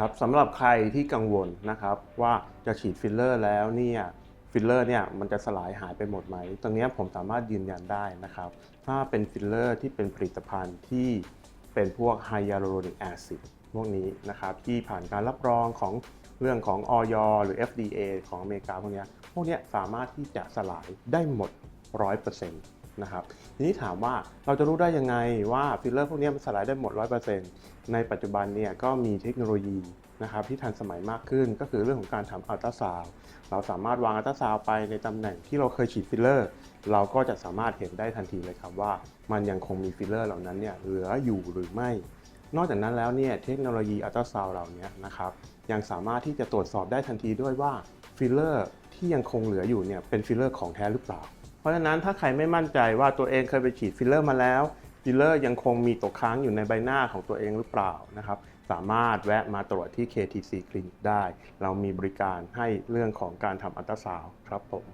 ครับสำหรับใครที่กังวลนะครับว่าจะฉีดฟิลเลอร์แล้วเนี่ยฟิลเลอร์เนี่ยมันจะสลายหายไปหมดไหม ตรงนี้ผมสามารถยืนยันได้นะครับ ถ้าเป็นฟิลเลอร์ที่เป็นผลิตภัณฑ์ที่เป็นพวกไฮยาลูโรนิกแอซิดพวกนี้นะครับที่ผ่านการรับรองของเรื่องของออยหรือ FDA ของอเมริกาพวกนี้พวกนี้สามารถที่จะสลายได้หมด 100%นะครับทีนี้ถามว่าเราจะรู้ได้ยังไงว่าฟิลเลอร์พวกนี้มันสลายได้หมด 100%ในปัจจุบันเนี่ยก็มีเทคโนโลยีนะครับที่ทันสมัยมากขึ้นก็คือเรื่องของการทำอัลตราซาวด์เราสามารถวางอัลตราซาวด์ไปในตำแหน่งที่เราเคยฉีดฟิลเลอร์ เราก็จะสามารถเห็นได้ทันทีเลยครับว่า มันยังคงมีฟิลเลอร์เหล่านั้นเนี่ยเหลืออยู่หรือไม่ นอกจากนั้นแล้วเนี่ยเทคโนโลยีอัลตราซาวด์เหล่านี้นะครับยังสามารถที่จะตรวจสอบได้ทันทีด้วยว่าฟิลเลอร์ที่ยังคงเหลืออยู่เนี่ยเป็นฟิลเลอร์ของแท้หรือเปล่า ราะฉะนั้นถ้าใครไม่มั่นใจว่าตัวเองเคยไปฉีดฟิลเลอร์มาแล้วฟิลเลอร์ยังคงมีตกค้างอยู่ในใบหน้าของตัวเองหรือเปล่านะครับสามารถแวะมาตรวจที่ KTC Clinic ได้ เรามีบริการให้เรื่องของการทำอัลตราซาวด์ครับผม